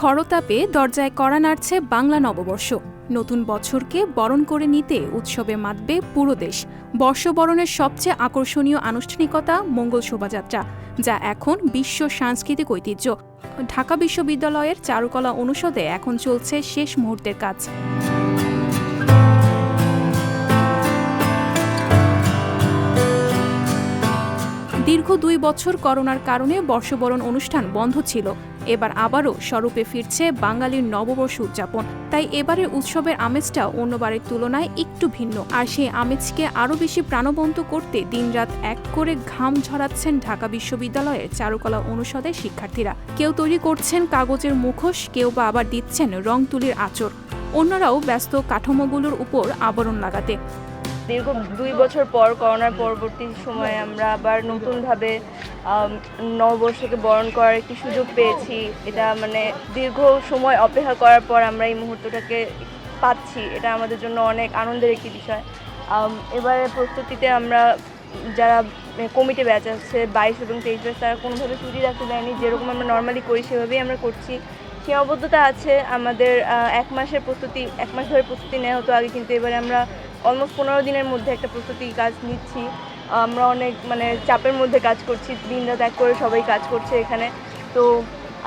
খরতাপে দরজায় কড়া নাড়ছে বাংলা নববর্ষ। নতুন বছরকে বরণ করে নিতে উৎসবে মাতবে পুরো দেশ। বর্ষবরণের সবচেয়ে আকর্ষণীয় আনুষ্ঠানিকতা মঙ্গল শোভাযাত্রা, যা এখন বিশ্ব সাংস্কৃতিক ঐতিহ্য। ঢাকা বিশ্ববিদ্যালয়ের চারুকলা অনুষদে এখন চলছে শেষ মুহূর্তের কাজ। দীর্ঘ দুই বছর করোনার কারণে বর্ষবরণ অনুষ্ঠান বন্ধ ছিল। এবার আবারও স্বরূপে ফিরছে বাঙালির নববর্ষ উদযাপন। তাই এবারের উৎসবের আমেজটা অন্যবারের তুলনায় একটু ভিন্ন। আর সেই আমেজকে আরও বেশি প্রাণবন্ত করতে দিনরাত এক করে ঘাম ঝরাচ্ছেন ঢাকা বিশ্ববিদ্যালয়ের চারুকলা অনুষদের শিক্ষার্থীরা। কেউ তৈরি করছেন কাগজের মুখোশ, কেউ বা আবার দিচ্ছেন রং তুলির আচর অন্যরাও ব্যস্ত কাঠামোগুলোর উপর আবরণ লাগাতে। দীর্ঘ দুই বছর পর করোনার পরবর্তী সময়ে আমরা আবার নতুনভাবে নববর্ষকে বরণ করার একটি সুযোগ পেয়েছি। এটা মানে দীর্ঘ সময় অপেক্ষা করার পর আমরা এই মুহূর্তটাকে পাচ্ছি। এটা আমাদের জন্য অনেক আনন্দের একটি বিষয়। এবারে প্রস্তুতিতে আমরা যারা কমিটি ব্যাচ আছে, বাইশ এবং তেইশ ব্যাচ, তারা কোনোভাবে ছুটি রাখতে দেয়নি। যেরকম আমরা নর্মালি করি, সেভাবেই আমরা করছি। সীমাবদ্ধতা আছে আমাদের এক মাসের প্রস্তুতি, এক মাস ধরে প্রস্তুতি নেওয়া হতো আগে, কিন্তু এবারে আমরা অলমোস্ট পনেরো দিনের মধ্যে একটা প্রস্তুতি কাজ নিচ্ছি। আমরা অনেক মানে চাপের মধ্যে কাজ করছি দিন রাত এক করে সবাই কাজ করছে এখানে। তো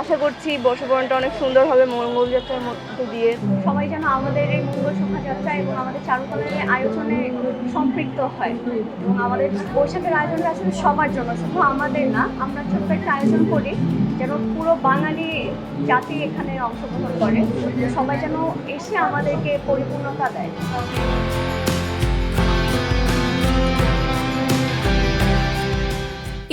আশা করছি বর্ষবরণটা অনেক সুন্দর হবে মঙ্গলযাত্রার মধ্যে দিয়ে সবাই যেন আমাদের এই মঙ্গল শোভাযাত্রা এবং আমাদের চারুকলার আয়োজনে সম্পৃক্ত হয়। এবং আমাদের বৈশাখের আয়োজনটা আসলে সবার জন্য, শুধু আমাদের না, আমরা ছোট্ট একটা আয়োজন করি যেন পুরো বাঙালি জাতি এখানে অংশগ্রহণ করে সবাই যেন এসে আমাদেরকে পরিপূর্ণতা দেয়।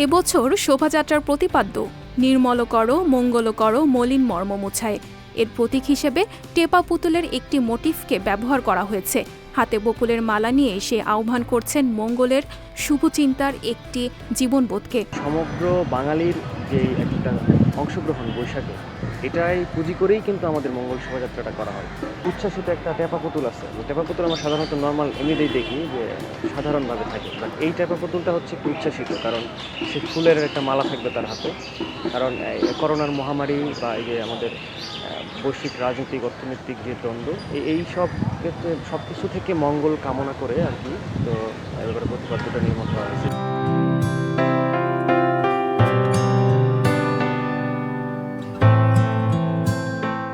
এবছর শোভাযাত্রার প্রতিপাদ্য নির্মল করো, মঙ্গল করো, মলিন মর্ম মোছায়। এর প্রতীক হিসেবে টেপা পুতুলের একটি মোটিফকে ব্যবহার করা হয়েছে। হাতে বকুলের মালা নিয়ে সে আহ্বান করছেন মঙ্গলের শুভচিন্তার একটি জীবনবোধকে। সমগ্র বাঙালির যে একটা অংশগ্রহণ বৈশাখে, এটাই পুঁজি করেই কিন্তু আমাদের মঙ্গল শোভাযাত্রাটা করা হয়। উচ্ছ্বাসিত একটা টেপা পুতুল আছে। টেপা পুতুল আমরা সাধারণত নর্মাল এমনিতেই দেখি যে সাধারণভাবে থাকে। বাট এই টেপা পুতুলটা হচ্ছে একটু উচ্ছ্বাসিত, কারণ সে ফুলের একটা মালা থাকবে তার হাতে। কারণ করোনার মহামারী বা এই যে আমাদের বৈশ্বিক রাজনৈতিক, অর্থনৈতিক যে দ্বন্দ্ব, এই- সব ক্ষেত্রে সব কিছু থেকে মঙ্গল কামনা করে আর কি। তো এবারে প্রতিপাদ্যটা নির্মাণ করা হয়েছে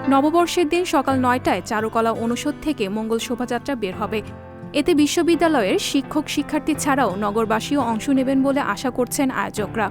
নববর্ষের দিন সকাল নয়টায় চারুকলা অনুষদ থেকে মঙ্গল শোভাযাত্রা বের হবে। এতে বিশ্ববিদ্যালয়ের শিক্ষক শিক্ষার্থী ছাড়াও নগরবাসীও অংশ নেবেন বলে আশা করছেন আয়োজকরা।